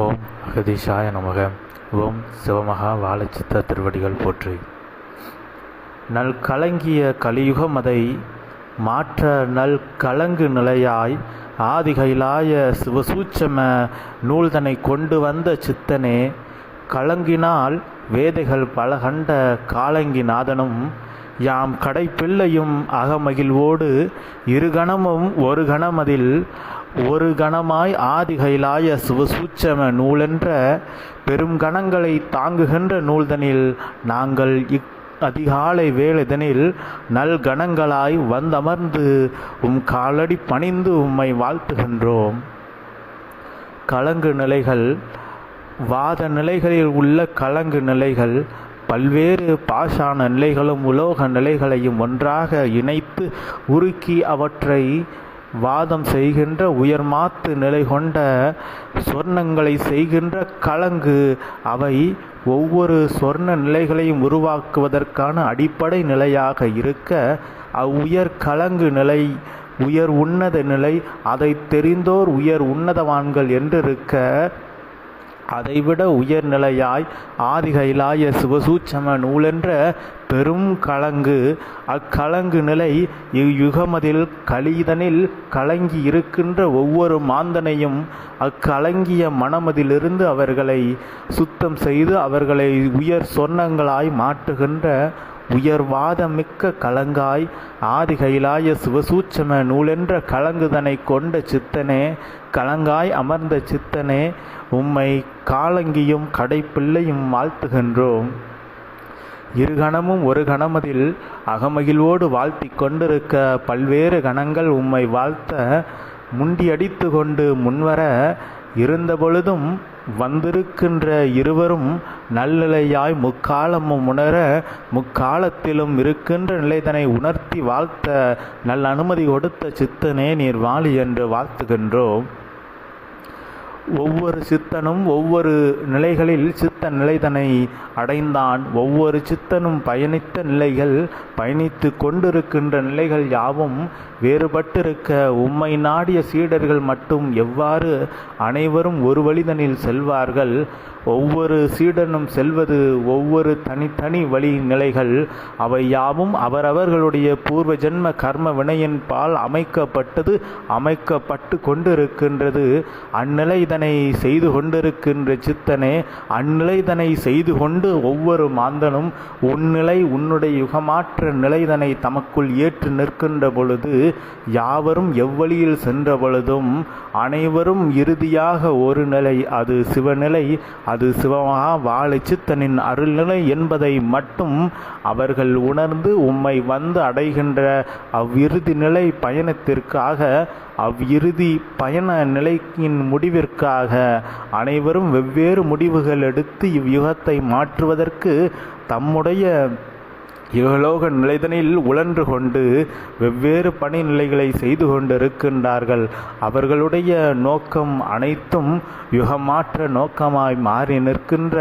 ஓம் அகதீஷாய நமக. ஓம் சிவமகா வாழச்சித்த திருவடிகள் போற்றி. நல் கலங்கிய கலியுகம் அதை மாற்ற நல் கலங்கு நிலையாய் ஆதிகைலாய சிவசூச்சம நூல்தனை கொண்டு வந்த சித்தனே கலங்கினால் வேதைகள் பல கண்ட காலங்கி நாதனும் யாம் கடைப்பிள்ளையும் அகமகிழ்வோடு இரு கணமும் ஒரு கணமதில் ஒரு கணமாய் ஆதிகைலாய சிவசூட்சம நூலென்ற பெரும் கணங்களை தாங்குகின்ற நூல்தனில் நாங்கள் இக் அதிகாலை வேளைதனில் நல் கணங்களாய் வந்தமர்ந்து உம் காலடி பணிந்து உம்மை வாழ்த்துகின்றோம். கலங்கு நிலைகள் வாத நிலைகளில் உள்ள கலங்கு நிலைகள் பல்வேறு பாஷான நிலைகளும் உலோக நிலைகளையும் ஒன்றாக இணைத்து உருக்கி அவற்றை வாதம் செய்கின்ற உயர்மாத்து நிலை கொண்ட சொர்ணங்களை செய்கின்ற கலங்கு அவை ஒவ்வொரு சொர்ண நிலைகளையும் உருவாக்குவதற்கான அடிப்படை நிலையாக இருக்க அவ்வுயர் கலங்கு நிலை உயர் உன்னத நிலை அதை தெரிந்தோர் உயர் உன்னதவான்கள் என்றிருக்க அதைவிட உயர்நிலையாய் ஆதிகைலாய சிவசூச்சம நூலென்ற பெரும் கலங்கு அக்கலங்கு நிலை இவ்யுகமதில் கலிதனில் கலங்கி இருக்கின்ற ஒவ்வொரு மாந்தனையும் அக்கலங்கிய மனமதிலிருந்து அவர்களை சுத்தம் செய்து அவர்களை உயர் சொர்ணங்களாய் மாற்றுகின்ற உயர்வாதமிக்க கலங்காய் ஆதிகைலாய சிவசூட்சம நூலென்ற கலங்குதனை கொண்ட சித்தனே கலங்காய் அமர்ந்த சித்தனே உம்மை காலங்கியும் கடைப்பிள்ளையும் வாழ்த்துகின்றோம். இரு கணமும் ஒரு கணமதில் அகமகிழ்வோடு வாழ்த்தி கொண்டிருக்க பல்வேறு கணங்கள் உம்மை வாழ்த்த முண்டியடித்து கொண்டு முன்வர இருந்தபொழுதும் வந்திருக்கின்ற இருவரும் நல்நிலையாய் முக்காலமும் உணர முக்காலத்திலும் இருக்கின்ற நிலைதனை உணர்த்தி வாழ்த்த நல்ல அனுமதி கொடுத்த சித்தனே நீர் வாழி என்று வாழ்த்துகின்றோம். ஒவ்வொரு சித்தனும் ஒவ்வொரு நிலைகளில் சித்த நிலைதனை அடைந்தான். ஒவ்வொரு சித்தனும் பயணித்த நிலைகள் பயணித்து கொண்டிருக்கின்ற நிலைகள் யாவும் வேறுபட்டிருக்க உம்மை நாடிய சீடர்கள் மட்டும் எவ்வாறு அனைவரும் ஒரு வழிதனில் செல்வார்கள்? ஒவ்வொரு சீடனும் செல்வது ஒவ்வொரு தனித்தனி வழி நிலைகள் அவை யாவும் அவரவர்களுடைய பூர்வ ஜென்ம கர்ம வினையின் பால் அமைக்கப்பட்டது அமைக்கப்பட்டு கொண்டிருக்கின்றது. அந்நிலைதனை செய்து கொண்டிருக்கின்ற சித்தனே அந்நிலைதனை செய்து கொண்டு ஒவ்வொரு மாந்தனும் உன்னிலை உன்னுடைய யுகமாற்ற நிலைதனை தமக்குள் ஏற்று நிற்கின்ற பொழுது யாவரும் எவ்வழியில் சென்ற பொழுதும் அனைவரும் இறுதியாக ஒரு நிலை அது சிவநிலை அது சிவமாக வாழை சித்தனின் அருள்நிலை என்பதை மட்டும் அவர்கள் உணர்ந்து உம்மை வந்து அடைகின்ற அவ்விறுதி நிலை பயணத்திற்காக அவ்விறுதி பயண நிலையின் முடிவிற்காக அனைவரும் வெவ்வேறு முடிவுகள் எடுத்து இவ்யுகத்தை மாற்றுவதற்கு தம்முடைய இகலோக நிலைதனில் உழன்று கொண்டு வெவ்வேறு பணி நிலைகளை செய்து கொண்டிருக்கின்றார்கள். அவர்களுடைய நோக்கம் அனைத்தும் யுகமாற்ற நோக்கமாய் மாறி நிற்கின்ற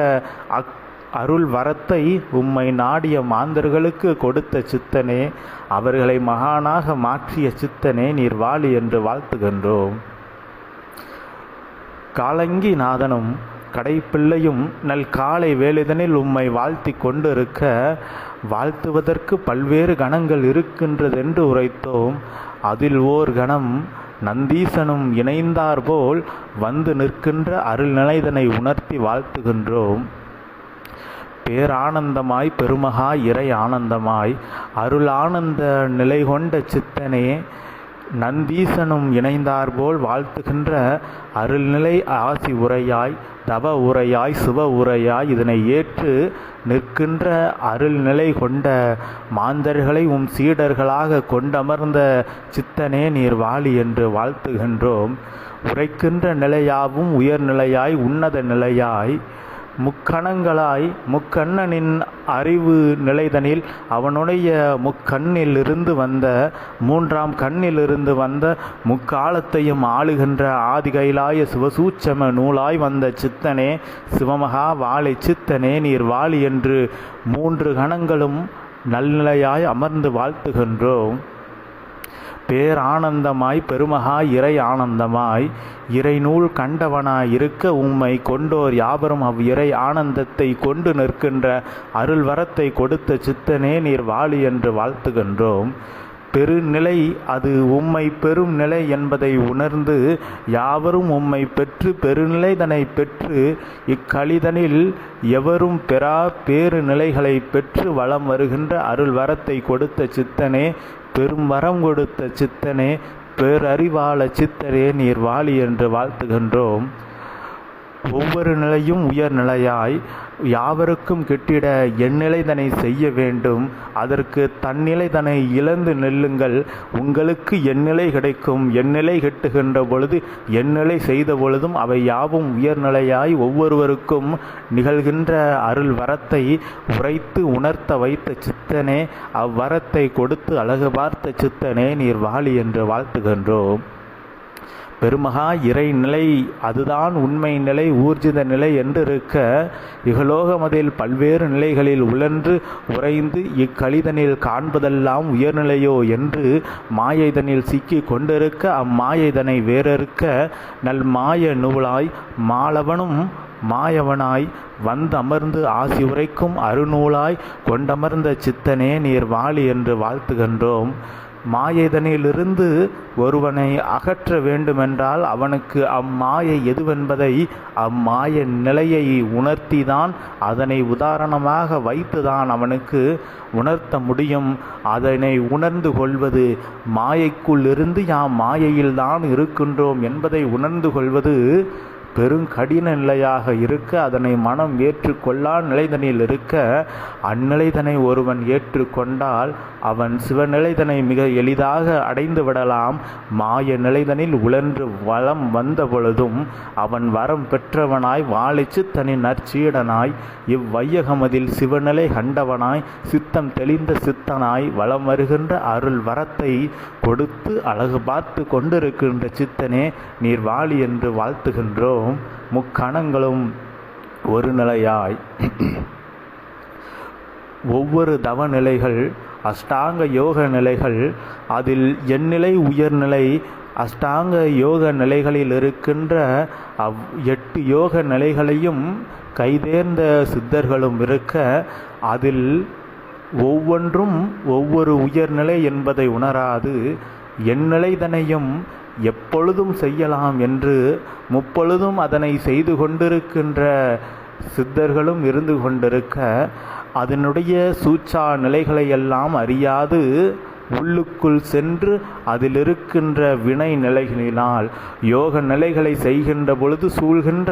அக் அருள் வரத்தை உம்மை நாடிய மாந்தர்களுக்கு கொடுத்த சித்தனே அவர்களை மகானாக மாற்றிய சித்தனே நீர் வாழி என்று வாழ்த்துகின்றோம். காலங்கி நாதனும் கடைப்பிள்ளையும் நல் காலை வேலைதனில் உம்மை வாழ்த்தி கொண்டிருக்க வாழ்த்துவதற்கு பல்வேறு கணங்கள் இருக்கின்றதென்று உரைத்தோம். அதில் ஓர் கணம் நந்தீசனும் இணைந்தார்போல் வந்து நிற்கின்ற அருள்நிலைதனை உணர்த்தி வாழ்த்துகின்றோம். பேரானந்தமாய் பெருமகா இறை ஆனந்தமாய் அருள் ஆனந்த நிலை கொண்ட சித்தனே நந்தீசனும் இணைந்தார்போல் வாழ்த்துகின்ற அருள்நிலை ஆசி உரையாய் தவ உரையாய் சுவ உரையாய் இதனை ஏற்று நிற்கின்ற அருள்நிலை கொண்ட மாந்தர்களை உம் சீடர்களாக கொண்டமர்ந்த சித்தனே நீர் வாழி என்று வாழ்த்துகின்றோம். உரைக்கின்ற நிலையாவும் உயர்நிலையாய் உன்னத நிலையாய் முக்கணங்களாய் முக்கண்ணனின் அறிவு நிலைதனில் அவனுடைய முக்கண்ணில் இருந்து வந்த மூன்றாம் கண்ணிலிருந்து வந்த முக்காலத்தையும் ஆளுகின்ற ஆதிகைலாய சிவசூச்சம நூலாய் வந்த சித்தனே சிவமகா வாழை சித்தனே நீர் வாழி என்று மூன்று கணங்களும் நல்நிலையாய் அமர்ந்து வாழ்த்துகின்றோம். பேரானந்தமாய் பெருமகா இறை ஆனந்தமாய். இறைநூல் கண்டவனாய் இருக்க உம்மை கொண்டோர் யாவரும் அவ் இறை ஆனந்தத்தை கொண்டு நிற்கின்ற அருள் வரத்தை கொடுத்த சித்தனே நீர் வாழி என்று வாழ்த்துகின்றோம். பெருநிலை அது உம்மை பெரும் நிலை என்பதை உணர்ந்து யாவரும் உம்மை பெற்று பெருநிலைதனை பெற்று இக்கலிதனில் எவரும் பெறா பேரு நிலைகளை பெற்று வளம் வருகின்ற அருள் வரத்தை கொடுத்த சித்தனே பெரும் வரம் கொடுத்த சித்தனே பேரறிவாள சித்தரே நீர் வாழி என்று வாழ்த்துகின்றோம். ஒவ்வொரு நிலையும் உயர்நிலையாய் யாவருக்கும் கிட்டிட எந்நிலைதனை செய்ய வேண்டும். அதற்கு தன்னிலைதனை இழந்து நெல்லுங்கள். உங்களுக்கு எந்நிலை கிடைக்கும். எந்நிலை கெட்டுகின்ற பொழுது எந்நிலை செய்த பொழுதும் அவை யாவும் உயர்நிலையாய் ஒவ்வொருவருக்கும் நிகழ்கின்ற அருள் வரத்தை உரைத்து உணர்த்த வைத்த சித்தனே அவ்வரத்தை கொடுத்து அழகு பார்த்த சித்தனே நீர் வாழி என்று வாழ்த்துகின்றோம். பெருமகா இறைநிலை அதுதான் உண்மை நிலை ஊர்ஜித நிலை என்று இருக்க இகலோகமதில் பல்வேறு நிலைகளில் உழன்று உறைந்து இக்கலிதனில் காண்பதெல்லாம் உயர்நிலையோ என்று மாயைதனில் சிக்கி கொண்டிருக்க அம்மாயைதனை வேறறுக்க நல் மாய நூலாய் மாலவனும் மாயவனாய் வந்தமர்ந்து ஆசி உரைக்கும் அருநூலாய் கொண்டமர்ந்த சித்தனே நீர் வாழி என்று வாழ்த்துகின்றோம். மாயைதனிலிருந்து ஒருவனை அகற்ற வேண்டுமென்றால் அவனுக்கு அம்மாயை எதுவென்பதை அம்மாய நிலையை உணர்த்திதான் அதனை உதாரணமாக வைத்துதான் அவனுக்கு உணர்த்த முடியும். அதனை உணர்ந்து கொள்வது மாயைக்குள்ளிருந்து யாம் மாயையில்தான் இருக்கின்றோம் என்பதை உணர்ந்து கொள்வது பெருங்கடின நிலையாக இருக்க அதனை மனம் ஏற்றுக்கொள்ளா நிலைதனில் இருக்க அந்நிலைதனை ஒருவன் ஏற்றுக்கொண்டால் அவன் சிவநிலைதனை மிக எளிதாக அடைந்து விடலாம். மாய நிலைதனில் உழன்று வளம் வந்த பொழுதும் அவன் வரம் பெற்றவனாய் வாழிச்சு தனி நற்சீடனாய் இவ்வையகமதில் சிவநிலை கண்டவனாய் சித்தம் தெளிந்த சித்தனாய் வளம் வருகின்ற அருள் வரத்தை கொடுத்து அழகு பார்த்து கொண்டிருக்கின்ற சித்தனே நீர் வாழி என்று வாழ்த்துகின்றோம் முக்கணங்களும் ஒரு நிலையாய். ஒவ்வொரு தவ நிலைகள் அஷ்டாங்க யோக நிலைகள் அதில் எந்நிலை உயர்நிலை அஷ்டாங்க யோக நிலைகளில் இருக்கின்ற அவ் எட்டு யோக நிலைகளையும் கைதேர்ந்த சித்தர்களும் இருக்க அதில் ஒவ்வொன்றும் ஒவ்வொரு உயர்நிலை என்பதை உணராது எண்ணிலைதனையும் எப்பொழுதும் செய்யலாம் என்று முப்பொழுதும் அதனை செய்து கொண்டிருக்கின்ற சித்தர்களும் இருந்து கொண்டிருக்க அதனுடைய சூச்சா நிலைகளை எல்லாம் அறியாது. உள்ளுக்குள் சென்று அதில் இருக்கின்ற வினை நிலைகளினால் யோக நிலைகளை செய்கின்ற பொழுது சூழ்கின்ற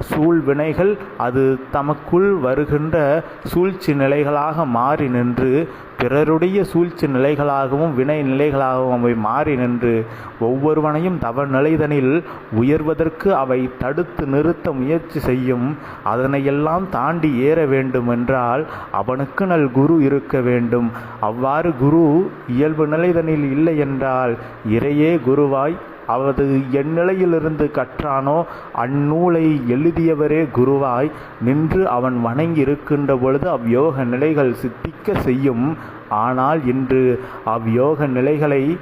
சூழ் வினைகள் அது தமக்குள் வருகின்ற சூழ்ச்சி நிலைகளாக மாறி நின்று பிறருடைய சூழ்ச்சி நிலைகளாகவும் வினை நிலைகளாகவும் அவை மாறி நின்று ஒவ்வொருவனையும் தவ நிலைதனில் உயர்வதற்கு அவை தடுத்து நிறுத்த முயற்சி செய்யும். அதனையெல்லாம் தாண்டி ஏற வேண்டும் என்றால் அவனுக்கு நல் குரு இருக்க வேண்டும். அவ்வாறு குரு இயல்பு நிலைதனில் இல்லை என்றால் இறையே குருவாய் அவது எந்நிலையிலிருந்து கற்றானோ அந்நூலை எழுதியவரே குருவாய். நின்று அவன் வணங்கி இருக்கின்ற பொழுது அவ்யோக நிலைகள் சித்திக்க செய்யும். ஆனால் இன்று அவ்யோக நிலைகளை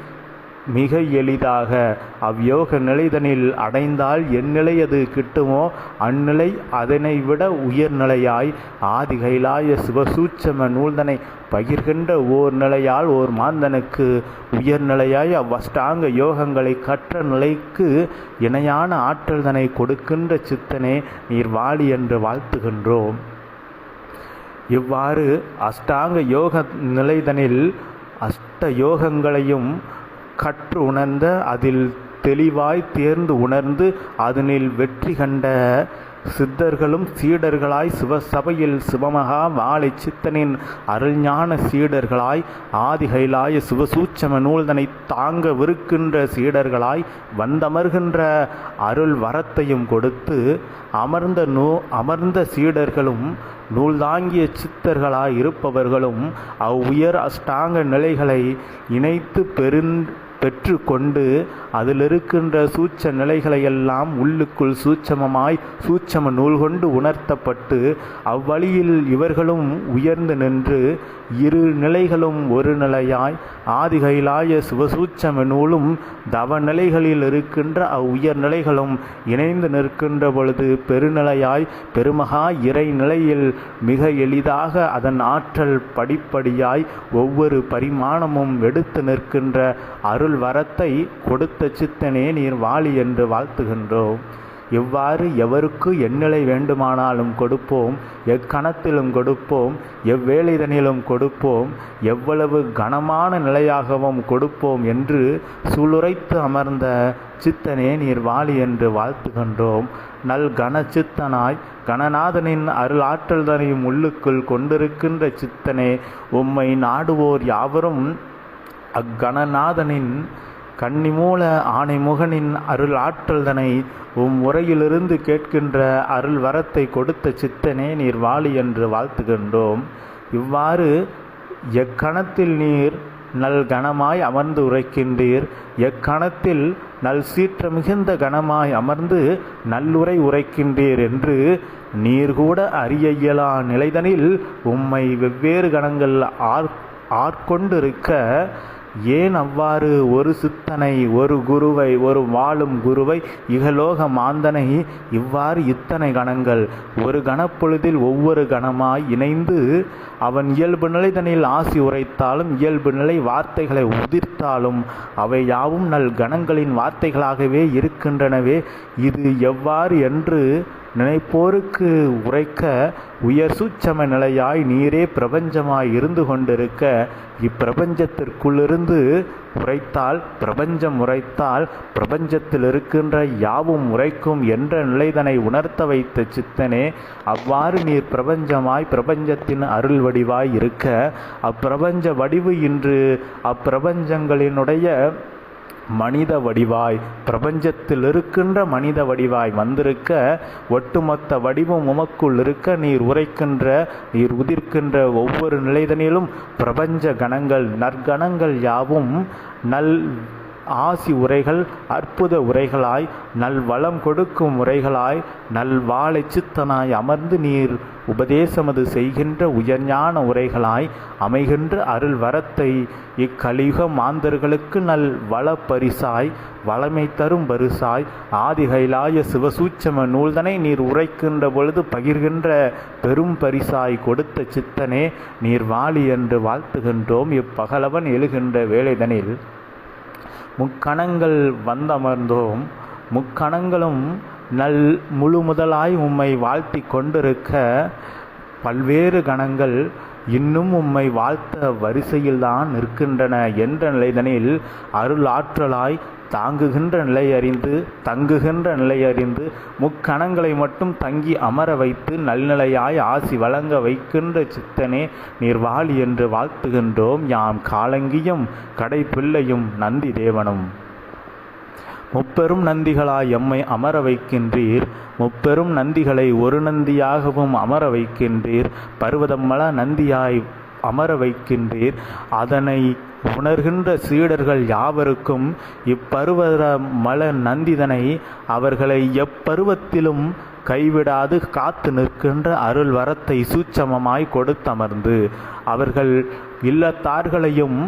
மிக எளிதாக அவ்யோக நிலைதனில் அடைந்தால் எந்நிலை அது கிட்டுமோ? அந்நிலை அதனை விட உயர்நிலையாய் ஆதி கைலாய சிவசூட்சம நூல்தனை பகிர்கின்ற ஓர் நிலையால் ஓர் மாந்தனுக்கு உயர்நிலையாய் அவ்வஷ்டாங்க யோகங்களை கற்ற நிலைக்கு இணையான ஆற்றல்தனை கொடுக்கின்ற சித்தனே நீர் வாழி என்று வாழ்த்துகின்றோம். இவ்வாறு அஷ்டாங்க யோக நிலைதனில் அஷ்ட யோகங்களையும் கற்று உணர்ந்த அதில் தெளிவாய் தேர்ந்து உணர்ந்து அதனில் வெற்றி கண்ட சித்தர்களும் சீடர்களாய் சிவசபையில் சிவமகா வாழை சித்தனின் அருள்ஞான சீடர்களாய் ஆதிகைலாய சிவசூச்சம நூல்தனை தாங்க விருக்கின்ற சீடர்களாய் வந்தமர்கின்ற அருள் வரத்தையும் கொடுத்து அமர்ந்த நூ அமர்ந்த சீடர்களும் நூல்தாங்கிய சித்தர்களாய் இருப்பவர்களும் அவ்வுயர் அஷ்டாங்க நிலைகளை இணைத்து பெருந் பெற்றுக்கொண்டு அதில் இருக்கின்ற சூட்ச நிலைகளையெல்லாம் உள்ளுக்குள் சூட்சமமாய் சூட்சம நூல் கொண்டு உணர்த்தப்பட்டு அவ்வழியில் இவர்களும் உயர்ந்து நின்று இரு நிலைகளும் ஒரு நிலையாய் ஆதிகைலாய சிவசூட்சம நூலும் தவ நிலைகளில் இருக்கின்ற அவ்வுயர் நிலைகளும் இணைந்து நிற்கின்ற பொழுது பெருநிலையாய் பெருமகா இறை நிலையில் மிக எளிதாக அதன் ஆற்றல் படிப்படியாய் ஒவ்வொரு பரிமாணமும் எடுத்து நிற்கின்ற அருள் வரத்தை கொடுத்த சித்தனே நீர் வாழி என்று வாழ்த்துகின்றோம். இவ்வாறு எவருக்கு எந்நிலை வேண்டுமானாலும் கொடுப்போம். எக்கணத்திலும் கொடுப்போம். எவ்வேளிதனிலும் கொடுப்போம். எவ்வளவு கனமான நிலையாகவும் கொடுப்போம் என்று சுளுரைத்து அமர்ந்த சித்தனே நீர் வாழி என்று வாழ்த்துகின்றோம். நல் கனச்சித்தனாய் கணநாதனின் அருள் தனையும் உள்ளுக்குள் கொண்டிருக்கின்ற சித்தனே உம்மை நாடுவோர் யாவரும் அக்கணநாதனின் கன்னிமூல ஆணைமுகனின் அருள் ஆற்றல்தனை உம் உரையிலிருந்து கேட்கின்ற அருள் வரத்தை கொடுத்த சித்தனே நீர் வாழி என்று வாழ்த்துகின்றோம். இவ்வாறு எக்கணத்தில் நீர் நல் கணமாய் அமர்ந்து உரைக்கின்றீர். எக்கணத்தில் நல் சீற்ற மிகுந்த கணமாய் அமர்ந்து நல்லுரை உரைக்கின்றீர் என்று நீர் கூட அறிய இயலா நிலைதனில் உம்மை வெவ்வேறு கணங்கள் ஆர் ஆட்கொண்டிருக்க ஏன் அவ்வாறு ஒரு சித்தனை ஒரு குருவை ஒரு வாழும் குருவை இகலோக மாந்தனை இவ்வாறு இத்தனை கணங்கள்? ஒரு கணப்பொழுதில் ஒவ்வொரு கணமாய் இணைந்து அவன் இயல்பு நிலைதனில் ஆசி உரைத்தாலும் இயல்பு நிலை வார்த்தைகளை உதிர்த்தாலும் அவை யாவும் நல் கணங்களின் வார்த்தைகளாகவே இருக்கின்றனவே. இது எவ்வாறு என்று நினைப்போருக்கு உரைக்க உயர் சூட்சம நிலையாய் நீரே பிரபஞ்சமாய் இருந்து கொண்டிருக்க இப்பிரபஞ்சத்திற்குள்ளிருந்து உரைத்தால் பிரபஞ்சம் உரைத்தால் பிரபஞ்சத்தில் இருக்கின்ற யாவும் உரைக்கும் என்ற நிலைதனை உணர்த்த வைத்த சித்தனே அவ்வாறு நீர் பிரபஞ்சமாய் பிரபஞ்சத்தின் அருள் வடிவாய் இருக்க அப்பிரபஞ்ச வடிவு இன்று அப்பிரபஞ்சங்களினுடைய மனித வடிவாய் பிரபஞ்சத்தில் இருக்கின்ற மனித வடிவாய் வந்திருக்க ஒட்டுமொத்த வடிவம் உமக்குள் இருக்க நீர் உரைக்கின்ற நீர் உதிர்க்கின்ற ஒவ்வொரு நிலைதனிலும் பிரபஞ்ச கணங்கள் நற்கணங்கள் யாவும் நல் ஆசி உரைகள் அற்புத உரைகளாய் நல் வளம் கொடுக்கும் உரைகளாய் நல் வாழை சித்தனாய் அமர்ந்து நீர் உபதேசமது செய்கின்ற உயர்ஞான உரைகளாய் அமைகின்ற அருள் வரத்தை இக்கலியுக மாந்தர்களுக்கு நல் வள பரிசாய் வளமை தரும் பரிசாய் ஆதிகைலாய சிவசூட்சம நூல்தனை நீர் உரைக்கின்ற பொழுது பகிர்கின்ற பெரும் பரிசாய் கொடுத்த சித்தனே நீர் வாழி என்று வாழ்த்துகின்றோம். இப்பகலவன் எழுகின்ற வேலைதனில் முக்கணங்கள் வந்தமர்ந்தோம். முக்கணங்களும் நல் முழு முதலாய் உம்மை வாழ்த்தி கொண்டிருக்க பல்வேறு கணங்கள் இன்னும் உம்மை வாழ்த்த வரிசையில்தான் நிற்கின்றன என்ற நிலைதனில் அருளாற்றலாய் தாங்குகின்ற நிலை அறிந்து தங்குகின்ற நிலை அறிந்து முக்கணங்களை மட்டும் தங்கி அமர வைத்து நல்நிலையாய் ஆசி வழங்க வைக்கின்ற சித்தனே நீர் வாழி என்று வாழ்த்துகின்றோம் யாம் காலங்கியும் கடைப்பிள்ளையும் நந்தி தேவனும். முப்பெரும் நந்திகளாய் எம்மை அமர வைக்கின்றீர் முப்பெரும் நந்திகளை ஒரு நந்தியாகவும் அமர வைக்கின்றீர் பர்வதமல நந்தியாய் அமர வைக்கின்றீர். அதனை உணர்கின்ற சீடர்கள் யாவருக்கும் இப்பருவத மல நந்திதனை அவர்களை எப்பருவத்திலும் கைவிடாது காத்து நிற்கின்ற அருள் வரத்தை சூட்சமமாய் கொடுத்தமர்ந்து அவர்கள் இல்லத்தார்களையும்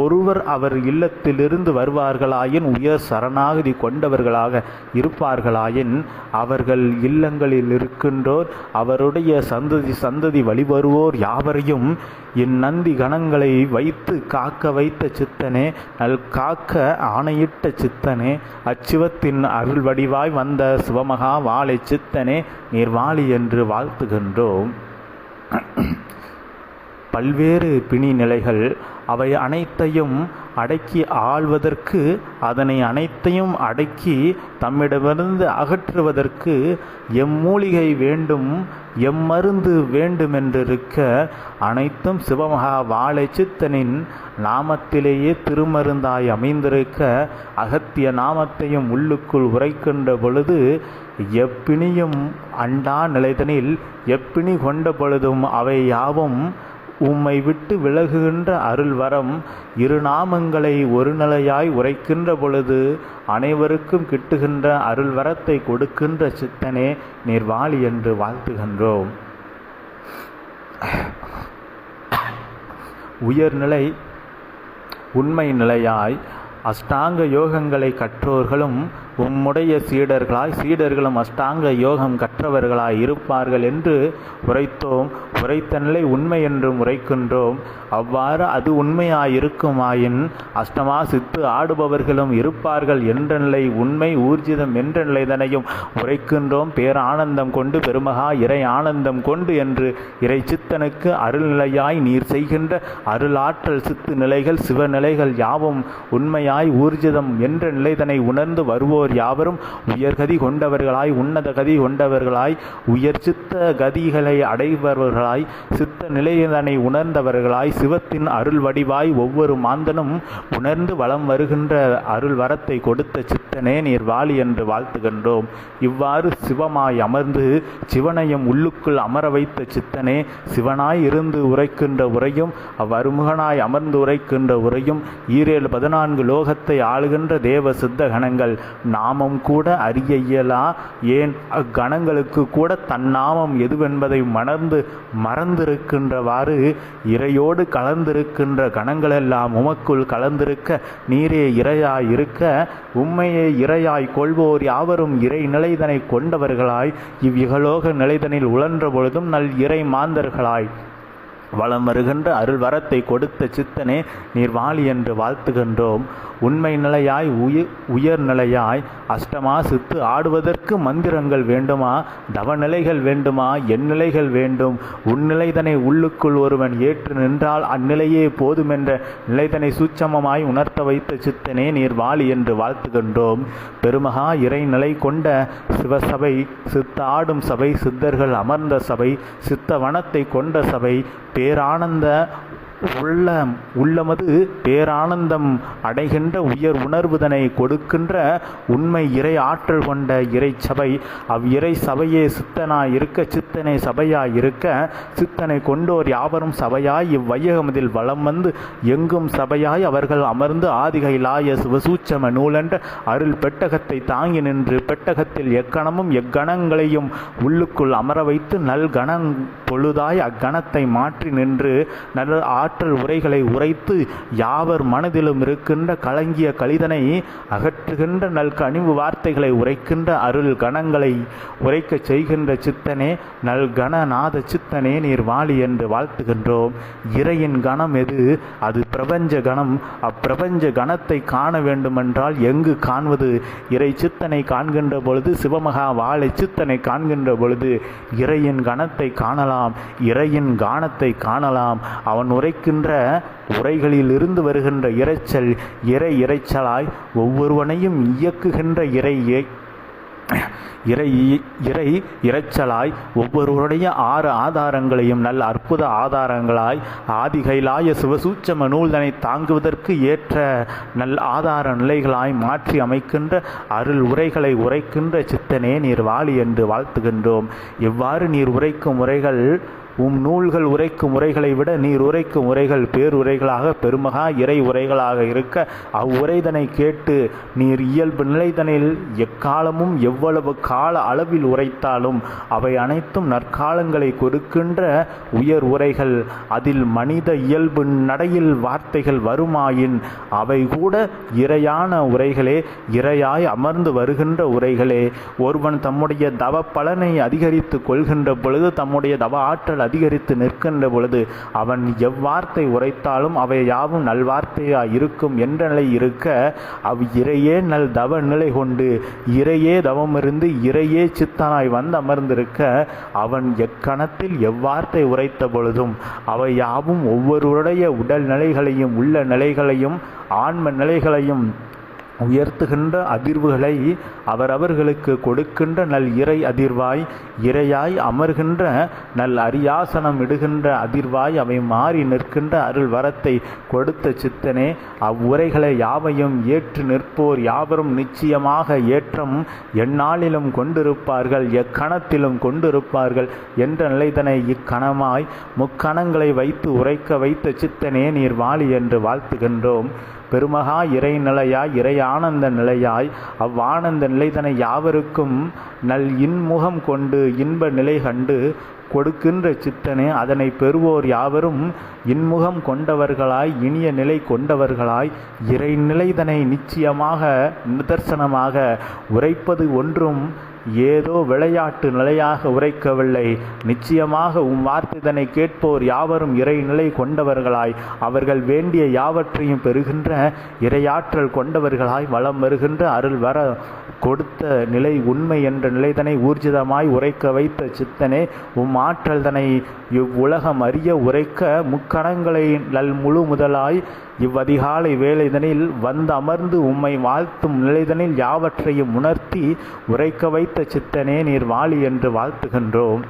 ஒருவர் அவர் இல்லத்திலிருந்து வருவார்களாயின் உயர் சரணாகதி கொண்டவர்களாக இருப்பார்களாயின் அவர்கள் இல்லங்களில் இருக்கின்றோர் அவருடைய சந்ததி சந்ததி வழிவருவோர் யாவரையும் இந்நந்தி கணங்களை வைத்து காக்க வைத்த சித்தனே நல் காக்க ஆணையிட்ட சித்தனே அச்சிவத்தின் அருள் வடிவாய் வந்த சிவமகா வாழை சித்தனே நீர் வாழி என்று வாழ்த்துகின்றோம். பல்வேறு பிணி நிலைகள் அவை அனைத்தையும் அடக்கி ஆள்வதற்கு அதனை அனைத்தையும் அடக்கி தம்மிடமிருந்து அகற்றுவதற்கு எம்மூலிகை வேண்டும் எம்மருந்து வேண்டுமென்றிருக்க அனைத்தும் சிவமகா வாழை சித்தனின் நாமத்திலேயே திருமருந்தாய் அமைந்திருக்க அகத்திய நாமத்தையும் உள்ளுக்குள் உரைக்கின்ற பொழுது எப்பிணியும் அண்டா நிலைதனில் எப்பிணி கொண்ட பொழுதும் அவை யாவும் உம்மை விட்டு விலகுகின்ற அருள் வரம் இரு நாமங்களை ஒரு நிலையாய் உரைக்கின்ற பொழுது அனைவருக்கும் கிட்டுகின்ற அருள் வரத்தை கொடுக்கின்ற சித்தனே நீர் வாழி என்று வாழ்த்துகின்றோம். உயர்நிலை உண்மை நிலையாய் அஷ்டாங்க யோகங்களை கற்றோர்களும் உம்முடைய சீடர்களாய் சீடர்களும் அஷ்டாங்க யோகம் கற்றவர்களாய் இருப்பார்கள் என்று உரைத்தோம். உரைத்த நிலை உண்மை என்றும் உரைக்கின்றோம். அவ்வாறு அது உண்மையாயிருக்குமாயின் அஷ்டமா சித்து ஆடுபவர்களும் இருப்பார்கள் என்ற நிலை உண்மை ஊர்ஜிதம் என்ற நிலைதனையும் உரைக்கின்றோம் பேரானந்தம் கொண்டு பெருமகா இறை ஆனந்தம் கொண்டு என்று இறை சித்தனுக்கு அருள்நிலையாய் நீர் செய்கின்ற அருளாற்றல் சித்து நிலைகள் சிவநிலைகள் யாவும் உண்மையாய் ஊர்ஜிதம் என்ற நிலைதனை உணர்ந்து வருவோர் யாவரும் உயர்கதி கொண்டவர்களாய் உன்னத கதி கொண்டவர்களாய் உயர் சித்த கதிகளை அடைபவர்களாய் சித்த நிலையதனை உணர்ந்தவர்களாய் சிவத்தின் அருள் வடிவாய் ஒவ்வொரு மாந்தனும் உணர்ந்து வலம் வருகின்ற அருள் வரத்தை கொடுத்த சித்தனே நீர் வாலி என்று வாழ்த்துகின்றோம். இவ்வாறு சிவமாய் அமர்ந்து சிவனையும் உள்ளுக்குள் அமர வைத்த சித்தனே சிவனாய் இருந்து உரைக்கின்ற உரையும் அவ்வருமுகனாய் அமர்ந்து உரைக்கின்ற உரையும் ஈரேழு பதினான்கு லோகத்தை ஆளுகின்ற தேவ சித்த கணங்கள் நாமம் கூட அறிய இயலா ஏன் அக்கணங்களுக்கு கூட தன்னாமம் எதுவென்பதை மணர்ந்து மறந்திருக்கின்றவாறு இறையோடு கலந்திருக்கின்ற கணங்களெல்லாம் உமக்குள் கலந்திருக்க நீரே இரையாய் இருக்க உம்மையே இரையாய் கொள்வோர் யாவரும் இறை நிலைதனை கொண்டவர்களாய் இவ்விகலோக நிலைதனில் உழன்ற பொழுதும் நல் இறை மாந்தர்களாய். வளம் வருகின்ற அருள் வரத்தை கொடுத்த சித்தனே நீர் வாழி என்று வாழ்த்துகின்றோம். உண்மை நிலையாய் உயிர் உயர் நிலையாய் அஷ்டமா சித்து ஆடுவதற்கு மந்திரங்கள் வேண்டுமா? தவநிலைகள் வேண்டுமா? எந்நிலைகள் வேண்டும். உன்னிலைதனை உள்ளுக்குள் ஒருவன் ஏற்று நின்றால் அந்நிலையே போதுமென்ற நிலைதனை சூட்சமமாய் உணர்த்த வைத்த சித்தனே நீர் வாழி என்று வாழ்த்துகின்றோம். பெருமகா இறை நிலை கொண்ட சிவசபை சித்த ஆடும் சபை சித்தர்கள் அமர்ந்த சபை சித்த வனத்தை கொண்ட சபை பேரானந்த உள்ள உள்ளமது பேரானந்தம் அடைகின்ற உயர் உணர்வுதனை கொடுக்கின்ற உண்மை இறை ஆற்றல் கொண்ட இறை சபை அவ் இறை சபையே சித்தனாய் இருக்க சித்தனை சபையாய் இருக்க சித்தனை கொண்டோர் யாவரும் சபையாய் இவ்வையகமதில் வலம் வந்து எங்கும் சபையாய் அவர்கள் அமர்ந்து ஆதிகைலாய சிவசூச்சம நூலென்ற அருள் பெட்டகத்தை தாங்கி நின்று பெட்டகத்தில் எக்கணமும் எக்கணங்களையும் உள்ளுக்குள் அமர வைத்து நல்கணங் பொழுதாய் அக்கணத்தை மாற்றி நின்று நல்ல ஆற்றல் உரைகளை உரைத்து யாவர் மனதிலும் இருக்கின்ற கலங்கிய கலிதனை அகற்றுகின்ற நல்கனிவு வார்த்தைகளை உரைக்கின்ற அருள் கணங்களை உரைக்கச் செய்கின்ற சித்தனே நல்கணநாத சித்தனே நீர் வாழி என்று வாழ்த்துகின்றோம். இறையின் கணம் எது? அது பிரபஞ்ச கணம். அப்பிரபஞ்ச கணத்தை காண வேண்டுமென்றால் எங்கு காண்வது இறை சித்தனை காண்கின்ற பொழுது சிவமகா வாழை சித்தனை காண்கின்ற பொழுது இறையின் கணத்தை காணலாம். இறையின் கானத்தை காணலாம். அவன் உரைக்க உரைகளில் இருந்து வருகின்ற இரைச்சல் இறை இரைச்சலாய் ஒவ்வொருவனையும் இயக்குகின்ற இறை இறை இறை இரைச்சலாய் ஒவ்வொருவருடைய ஆறு ஆதாரங்களையும் நல்ல அற்புத ஆதாரங்களாய் ஆதிகைலாய சிவசூச்சம நூல்தனை தாங்குவதற்கு ஏற்ற நல் ஆதார நிலைகளாய் மாற்றி அமைக்கின்ற அருள் உரைகளை உரைக்கின்ற சித்தனே நீர் வாளி என்று வாழ்த்துகின்றோம். இவ்வாறு நீர் உரைக்கும் உரைகள் உம் நூல்கள் உரைக்கும் உரைகளை விட நீர் உரைக்கும் உரைகள் பேருரைகளாக பெருமகா இறை உரைகளாக இருக்க அவ்வுரைதனை கேட்டு நீர் இயல்பு நிலைதனில் எக்காலமும் எவ்வளவு கால அளவில் உரைத்தாலும் அவை அனைத்தும் நற்காலங்களை கொடுக்கின்ற உயர் உரைகள். அதில் மனித இயல்பு நடையில் வார்த்தைகள் வருமாயின் அவை கூட இறையான உரைகளே இறையாய் அமர்ந்து வருகின்ற உரைகளே. ஒருவன் தம்முடைய தவ பலனை அதிகரித்து கொள்கின்ற பொழுது தம்முடைய தவ ஆற்றல் அதிகரித்து நிற்கின்ற பொழுது அவன் எவ்வார்த்தை உரைத்தாலும் அவை யாவும் நல்வார்த்தையாய் இருக்கும் என்ற நிலை இருக்க அவ் இறையே நல் தவ நிலை கொண்டு இறையே தவமிருந்து இறையே சித்தனாய் வந்து அமர்ந்திருக்க அவன் எக்கணத்தில் எவ்வார்த்தை உரைத்த பொழுதும் அவை யாவும் ஒவ்வொருவருடைய உடல் நிலைகளையும் உள்ள நிலைகளையும் ஆன்ம நிலைகளையும் உயர்த்துகின்ற அதிர்வுகளை அவரவர்களுக்கு கொடுக்கின்ற நல் இறை அதிர்வாய் இறையாய் அமர்கின்ற நல் அரியாசனம் இடுகின்ற அதிர்வாய் அவை மாறி நிற்கின்ற அருள் வரத்தை கொடுத்த சித்தனே அவ்வுரைகளை யாவையும் ஏற்று நிற்போர் யாவரும் நிச்சயமாக ஏற்றம் எந்நாளிலும் கொண்டிருப்பார்கள் எக்கணத்திலும் கொண்டிருப்பார்கள் என்ற நிலைதனை இக்கணமாய் முக்கணங்களை வைத்து உரைக்க வைத்த சித்தனே நீர் வாழி என்று வாழ்த்துகின்றோம். பெருமகா இறை நிலையாய் இறை ஆனந்த நிலையாய் அவ்வானந்த நிலைதனை யாவருக்கும் நல் இன்முகம் கொண்டு இன்ப நிலை கண்டு கொடுக்கின்ற சித்தனே அதனை பெறுவோர் யாவரும் இன்முகம் கொண்டவர்களாய் இனிய நிலை கொண்டவர்களாய் இறைநிலைதனை நிச்சயமாக நிதர்சனமாக உரைப்பது ஒன்றும் ஏதோ விளையாட்டு நிலையாக உரைக்கவில்லை. நிச்சயமாக உம் வார்த்தைதனை கேட்போர் யாவரும் இறைநிலை கொண்டவர்களாய். அவர்கள் வேண்டிய யாவற்றையும் பெறுகின்ற இறையாற்றல் கொண்டவர்களாய் வலம் வருகின்ற அருள் வர கொடுத்த நிலை உண்மை என்ற நிலைதனை ஊர்ஜிதமாய் உரைக்க வைத்த சித்தனே உம் ஆற்றல் தனை இவ்வுலகம் அறிய உரைக்க முக்கணங்களை நல் முழு முதலாய் இவ்வதிகாலை வேலைதனில் வந்து அமர்ந்து உம்மை வாழ்த்தும் நிலைதனில் யாவற்றையும் உணர்த்தி உரைக்க வைத்த சித்தனே நீர் வாழி என்று வாழ்த்துகின்றோம்.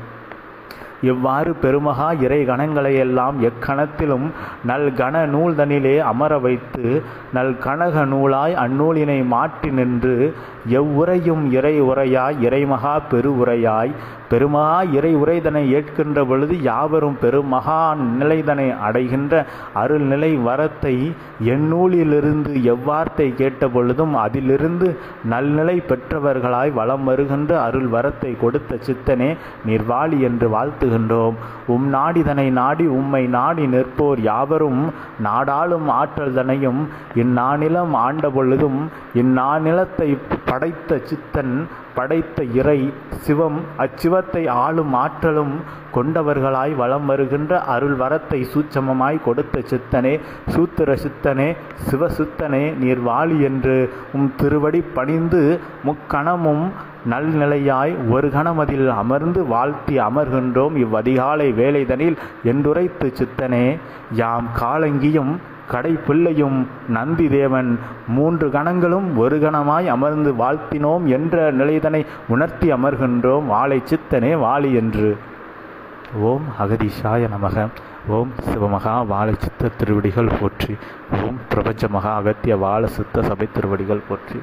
இவ்வாறு பெருமகா இறை கணங்களையெல்லாம் எக்கணத்திலும் நல் கண நூல்தனிலே அமர வைத்து நல் கனக நூலாய் அந்நூலினை மாற்றி நின்று எவ்வுரையும் இறை உரையாய் இறைமகா பெருவுரையாய் பெருமகா இறை உரைதனை ஏற்கின்ற பொழுது யாவரும் பெருமகா நிலைதனை அடைகின்ற அருள்நிலை வரத்தை எந்நூலிலிருந்து எவ்வார்த்தை கேட்ட பொழுதும் அதிலிருந்து நல்நிலை பெற்றவர்களாய் வலம் வருகின்ற அருள் வரத்தை கொடுத்த சித்தனே நிர்வாளி என்று வாழ்த்து நாடுகின்றோம் உம் நாடிதனை நாடி உம்மை நாடி நிற்போர் யாவரும் நாடாளும் ஆற்றல் தனையும். இந்நானிலம் ஆண்ட பொழுதும் இந்நானிலத்தை படைத்த சித்தன் படைத்த இறை சிவம் அச்சிவத்தை ஆளும் ஆற்றலும் கொண்டவர்களாய் வலம் வருகின்ற அருள் வரத்தை சூட்சமமாய் கொடுத்த சித்தனே சூத்திர சித்தனே சிவசித்தனே நீர் வாழி என்று உம் திருவடி பணிந்து முக்கணமும் நல்நிலையாய் ஒரு கணமதில் அமர்ந்து வாழ்த்தி அமர்கின்றோம். இவ்வதிகாலை வேலைதனில் என்றுரைத்து சித்தனே யாம் காலங்கியும் கடைப்பிள்ளையும் நந்தி தேவன் மூன்று கணங்களும் ஒரு கணமாய் அமர்ந்து வாழ்த்தினோம் என்ற நிலைதனை உணர்த்தி அமர்கின்றோம். வாழை சித்தனே வாழி என்று. ஓம் அகதிஷாய நமக. ஓம் சிவமகா வாழ சித்த திருவடிகள் போற்றி. ஓம் பிரபஞ்ச மகா அகத்திய வாழ சித்த சபை திருவடிகள் போற்றி.